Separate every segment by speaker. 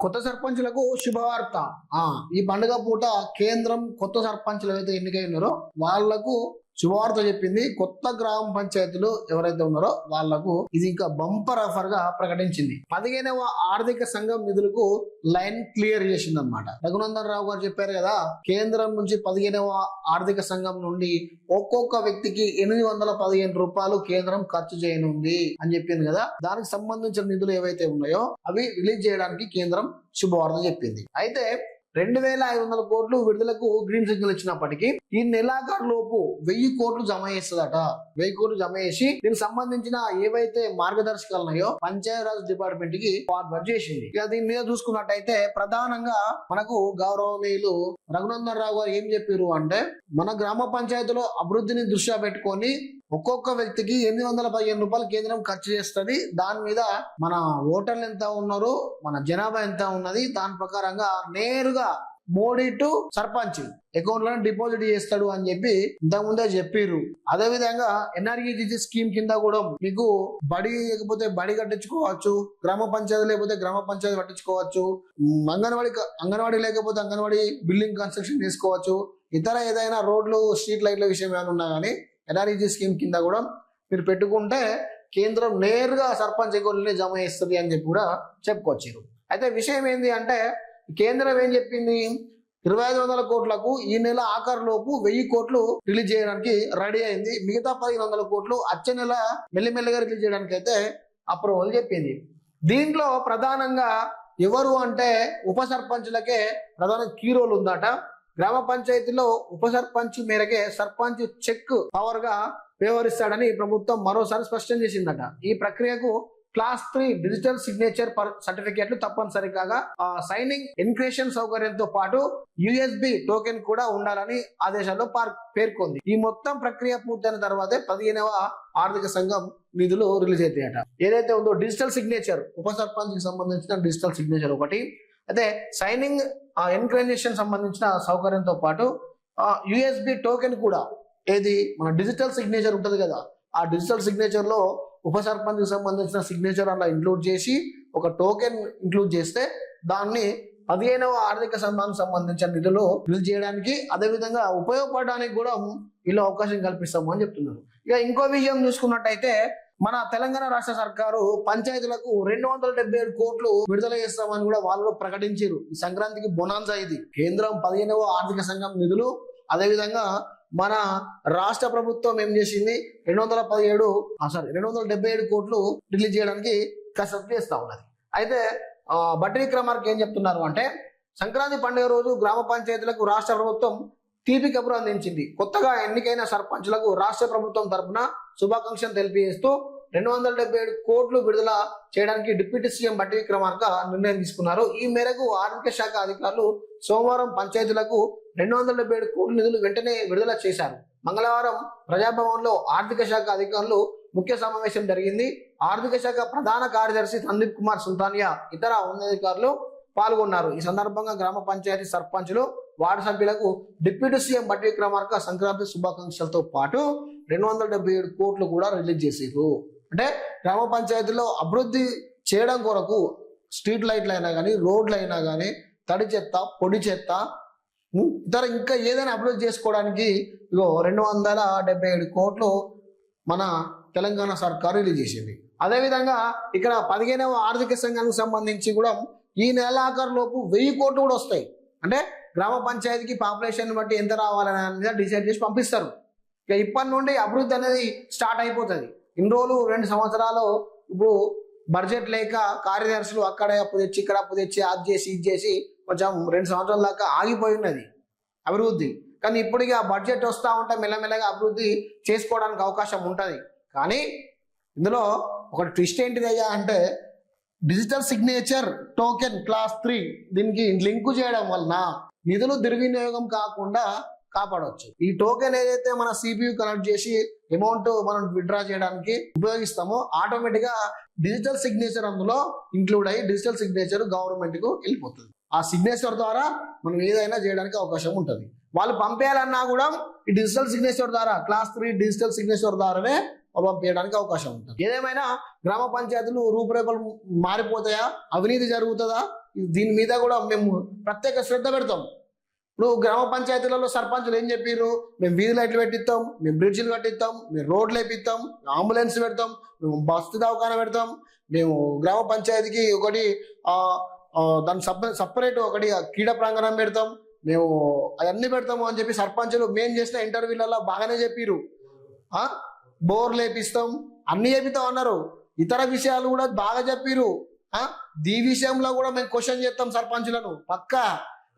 Speaker 1: కొత్త సర్పంచులకు శుభవార్త. ఆ ఈ పండుగ పూట కేంద్రం కొత్త సర్పంచులు ఎవరైతే ఎన్నికైనారో వాళ్ళకు శుభవార్త చెప్పింది కొత్త గ్రామ పంచాయతీలు ఎవరైతే ఉన్నారో వాళ్ళకు ఇది ఇంకా బంపర్ ఆఫర్గా ప్రకటించింది. పదిహేనవ ఆర్థిక సంఘం నిధులకు లైన్ క్లియర్ చేసింది అనమాట రఘునందన్ రావు గారు చెప్పారు కదా కేంద్రం నుంచి పదిహేనవ ఆర్థిక సంఘం నుండి ఒక్కొక్క వ్యక్తికి ఎనిమిది వందల పదిహేను రూపాయలు కేంద్రం ఖర్చు చేయనుంది అని చెప్పింది కదా. దానికి సంబంధించిన నిధులు ఏవైతే ఉన్నాయో అవి రిలీజ్ చేయడానికి కేంద్రం శుభవార్త చెప్పింది. అయితే రెండు వేల ఐదు వందల కోట్లు విడుదలకు గ్రీన్ సిగ్నల్ ఇచ్చినప్పటికీ ఈ నెలాఖరు లోపు వెయ్యి కోట్లు జమ చేస్తుందట. వెయ్యి కోట్లు జమ చేసి దీనికి సంబంధించిన ఏవైతే మార్గదర్శకాలు ఉన్నాయో పంచాయతీరాజ్ డిపార్ట్మెంట్కి ఫార్వర్డ్ చేసింది. ఇక దీని మీద చూసుకున్నట్టయితే ప్రధానంగా మనకు గౌరవనీయులు రఘునందన్ రావు గారు ఏం చెప్పారు అంటే మన గ్రామ పంచాయతీలో అభివృద్ధిని దృష్ట్యా పెట్టుకొని ఒక్కొక్క వ్యక్తికి ఎనిమిది వందల పదిహేను రూపాయలు కేంద్రం ఖర్చు చేస్తుంది. దాని మీద మన ఓటర్లు ఎంత ఉన్నారు మన జనాభా ఎంత ఉన్నది దాని ప్రకారంగా నేరుగా మోడీ టు సర్పంచ్ అకౌంట్లో డిపాజిట్ చేస్తాడు అని చెప్పి ఇంతకుముందే చెప్పిర్రు. అదే విధంగా ఎన్ఆర్ఈజీ స్కీమ్ కింద కూడా మీకు బడి లేకపోతే బడి కట్టించుకోవచ్చు గ్రామ పంచాయతీ లేకపోతే గ్రామ పంచాయతీ కట్టించుకోవచ్చు అంగన్వాడి అంగన్వాడి లేకపోతే అంగన్వాడి బిల్డింగ్ కన్స్ట్రక్షన్ చేసుకోవచ్చు ఇతర ఏదైనా రోడ్లు స్ట్రీట్ లైట్ల విషయం ఏమైనా ఉన్నా కానీ ఎన్ఆర్ఈజీ స్కీమ్ కింద కూడా మీరు పెట్టుకుంటే కేంద్రం నేరుగా సర్పంచ్ అకౌంట్లోనే జమ చేస్తుంది అని చెప్పి కూడా చెప్పుకొచ్చారు అయితే విషయం ఏంటి అంటే కేంద్రం ఏం చెప్పింది? ఇరవై ఐదు వందల కోట్లకు ఈ నెల ఆఖరులోపు వెయ్యి కోట్లు రిలీజ్ చేయడానికి రెడీ అయింది. మిగతా పదిహేను వందల కోట్లు వచ్చే నెల మెల్లిమెల్లిగా రిలీజ్ చేయడానికి అయితే అప్రూవల్ చెప్పింది. దీంట్లో ప్రధానంగా ఎవరు అంటే ఉప సర్పంచులకే ప్రధాన కీ రోల్ ఉందట. గ్రామ పంచాయతీలో ఉప సర్పంచ్ మేరకే సర్పంచ్ చెక్ పవర్గా వ్యవహరిస్తాడని ప్రభుత్వం మరోసారి స్పష్టం చేసిందట. ఈ ప్రక్రియకు క్లాస్ త్రీ డిజిటల్ సిగ్నేచర్ సర్టిఫికేట్లు తప్పనిసరి కాగా సైనింగ్ ఎన్క్రేషన్ సౌకర్యంతో పాటు యుఎస్బి టోకెన్ కూడా ఉండాలని ఆదేశాల్లో పేర్కొంది. ఈ మొత్తం ప్రక్రియ పూర్తయిన తర్వాతే పదిహేనవ ఆర్థిక సంఘం నిధులు రిలీజ్ అవుతాయట ఏదైతే ఉందో డిజిటల్ సిగ్నేచర్ ఉప సర్పంచ్ సంబంధించిన డిజిటల్ సిగ్నేచర్ ఒకటి అయితే సైనింగ్ ఆ ఎన్క్రైజేషన్ సంబంధించిన సౌకర్యంతో పాటు యుఎస్బి టోకెన్ కూడా ఏది? మన డిజిటల్ సిగ్నేచర్ ఉంటుంది కదా. ఆ డిజిటల్ సిగ్నేచర్లో ఉప సర్పంచ్కి సంబంధించిన సిగ్నేచర్ అలా ఇంక్లూడ్ చేసి ఒక టోకెన్ ఇంక్లూడ్ చేస్తే దాన్ని పదిహేనవ ఆర్థిక సంఘానికి సంబంధించిన నిధులు రిలీజ్ చేయడానికి అదే విధంగా ఉపయోగపడడానికి కూడా వీళ్ళు అవకాశం కల్పిస్తాము అని చెప్తున్నారు. ఇక ఇంకో విషయం చూసుకున్నట్టయితే మన తెలంగాణ రాష్ట్ర సర్కారు పంచాయతీలకు రెండు వందల డెబ్బై ఏడు కోట్లు విడుదల చేస్తామని కూడా వాళ్ళు ప్రకటించారు. ఈ సంక్రాంతికి బొనాన్సా ఇది. కేంద్రం పదిహేనవ ఆర్థిక సంఘం నిధులు. అదేవిధంగా మన రాష్ట్ర ప్రభుత్వం ఏం చేసింది? రెండు వందల పదిహేడు సారీ రెండు వందల డెబ్బై ఏడు కోట్లు రిలీజ్ చేయడానికి కసరత్తు చేస్తా ఉన్నది. అయితే బట్టి విక్రమార్క ఏం చెప్తున్నారు అంటే సంక్రాంతి పండుగ రోజు గ్రామ పంచాయతీలకు రాష్ట్ర ప్రభుత్వం తీపి కబురు అందించింది. కొత్తగా ఎన్నికైన సర్పంచులకు రాష్ట్ర ప్రభుత్వం తరఫున శుభాకాంక్షలు తెలియజేస్తూ రెండు వందల డెబ్బై ఏడు కోట్లు విడుదల చేయడానికి డిప్యూటీ సీఎం బట్టి విక్రమార్క నిర్ణయం తీసుకున్నారు. ఈ మేరకు ఆర్థిక శాఖ అధికారులు సోమవారం పంచాయతీలకు రెండు వందల డెబ్బై ఏడు కోట్ల నిధులు వెంటనే విడుదల చేశారు. మంగళవారం ప్రజాభవన్లో ఆర్థిక శాఖ అధికారులు ముఖ్య సమావేశం జరిగింది. ఆర్థిక శాఖ ప్రధాన కార్యదర్శి సందీప్ కుమార్ సుల్తానియా ఇతర ఉన్నతాధికారులు పాల్గొన్నారు. ఈ సందర్భంగా గ్రామ పంచాయతీ సర్పంచ్లు వార్డు సభ్యులకు డిప్యూటీ సీఎం బట్టి విక్రమార్క సంక్రాంతి శుభాకాంక్షలతో పాటు రెండు వందల డెబ్బై ఏడు కోట్లు కూడా రిలీజ్ చేసారు అంటే గ్రామ పంచాయతీలో అభివృద్ధి చేయడం కొరకు స్ట్రీట్ లైట్లు అయినా కానీ రోడ్లు అయినా కానీ తడి చెత్త పొడి చెత్త ఇతర ఇంకా ఏదైనా అభివృద్ధి చేసుకోవడానికి ఇగో రెండు వందల డెబ్బై ఏడు కోట్లు మన తెలంగాణ సర్కారు రిలీజ్ చేసింది. అదేవిధంగా ఇక్కడ పదిహేనవ ఆర్థిక సంఘానికి సంబంధించి కూడా ఈ నెలాఖరు లోపు వెయ్యి కోట్లు కూడా వస్తాయి. అంటే గ్రామ పంచాయతీకి పాపులేషన్ బట్టి ఎంత రావాలని అనేది మీద డిసైడ్ చేసి పంపిస్తారు. ఇక ఇప్పటి నుండి అభివృద్ధి అనేది స్టార్ట్ అయిపోతుంది. ఇన్ని రోజులు రెండు సంవత్సరాలు ఇప్పుడు బడ్జెట్ లేక కార్యదర్శులు అక్కడ అప్పు తెచ్చి ఇక్కడ అప్పు తెచ్చి అది చేసి ఇది చేసి కొంచెం రెండు సంవత్సరాల దాకా ఆగిపోయి ఉన్నది అభివృద్ధి. కానీ ఇప్పుడు ఇక బడ్జెట్ వస్తూ ఉంటే మెల్లమెల్లగా అభివృద్ధి చేసుకోవడానికి అవకాశం ఉంటుంది. కానీ ఇందులో ఒక ట్విస్ట్ ఏంటిదయ్యా అంటే digital signature token class three దీనికి లింకు చేయడం వలన నిధులు దుర్వినియోగం కాకుండా కాపాడవచ్చు ఈ టోకెన్ ఏదైతే మన సిపియు కనెక్ట్ చేసి అమౌంట్ మనం విత్డ్రా చేయడానికి ఉపయోగిస్తామో ఆటోమేటిక్గా డిజిటల్ సిగ్నేచర్ అందులో ఇంక్లూడ్ అయ్యి డిజిటల్ సిగ్నేచర్ గవర్నమెంట్కు వెళ్ళిపోతుంది. ఆ సిగ్నేచర్ ద్వారా మనం ఏదైనా చేయడానికి అవకాశం ఉంటుంది. వాళ్ళు పంపేయాలన్నా కూడా ఈ డిజిటల్ సిగ్నేచర్ ద్వారా క్లాస్ త్రీ డిజిటల్ సిగ్నేచర్ ద్వారానే పంపించడానికి అవకాశం ఉంటుంది. ఏదేమైనా గ్రామ పంచాయతీలు రూపురేఖలు మారిపోతాయా? అవినీతి జరుగుతుందా? దీని మీద కూడా మేము ప్రత్యేక శ్రద్ధ పెడతాం. నువ్వు గ్రామ పంచాయతీలలో సర్పంచులు ఏం చెప్పారు మేము వీధి లైట్లు పెట్టిస్తాం మేము బ్రిడ్జిలు కట్టిస్తాం మేము రోడ్లు వేపిస్తాం అంబులెన్స్ పెడతాం మేము బస్సు దవాఖాన పెడతాం. మేము గ్రామ పంచాయతీకి ఒకటి దాని సప సపరేట్ ఒకటి క్రీడా ప్రాంగణం పెడతాం. మేము అవన్నీ పెడతాము అని చెప్పి సర్పంచులు మేము చేసిన ఇంటర్వ్యూలలో బాగానే చెప్పిరు బోర్ బోర్లు వేపిస్తాం అన్ని వేపిస్తాం అన్నారు. ఇతర విషయాలు కూడా బాగా చెప్పిరు ఆ? దీ విషయంలో కూడా మేము క్వశ్చన్ చేస్తాం సర్పంచులను. పక్కా?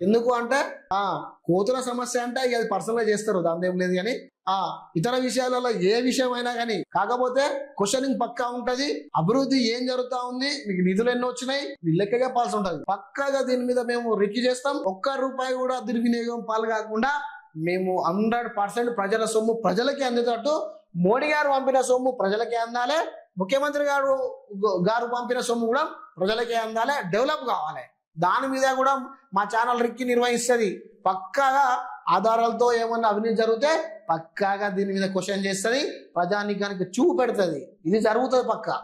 Speaker 1: ఎందుకు అంటే ఆ కోతుల సమస్య అంటే ఇక అది పర్సనల్గా చేస్తారు దాని ఏం లేదు కానీ ఆ ఇతర విషయాలలో ఏ విషయం అయినా కానీ కాకపోతే క్వశ్చనింగ్ పక్కా ఉంటది అభివృద్ధి ఏం జరుగుతా ఉంది మీకు నిధులు ఎన్ని వచ్చినాయి మీ లెక్క చెప్పాల్సి ఉంటది. పక్కాగా దీని మీద మేము రిక్కి చేస్తాం ఒక్క రూపాయి కూడా దుర్వినియోగం పాలు కాకుండా మేము హండ్రెడ్ పర్సెంట్ ప్రజల సొమ్ము ప్రజలకి అందేటట్టు మోడీ గారు పంపిన సొమ్ము ప్రజలకే అందాలి ముఖ్యమంత్రి గారు గారు పంపిన సొమ్ము కూడా ప్రజలకే అందాలి డెవలప్ కావాలి. దాని మీద కూడా మా ఛానల్ రిక్కి నిర్వహిస్తుంది. పక్కాగా ఆధారాలతో ఏమన్నా అవినీతి జరిగితే పక్కాగా దీని మీద క్వశ్చన్ చేస్తుంది. ప్రజానికానికి చూపెడుతుంది. ఇది జరుగుతుంది పక్కా.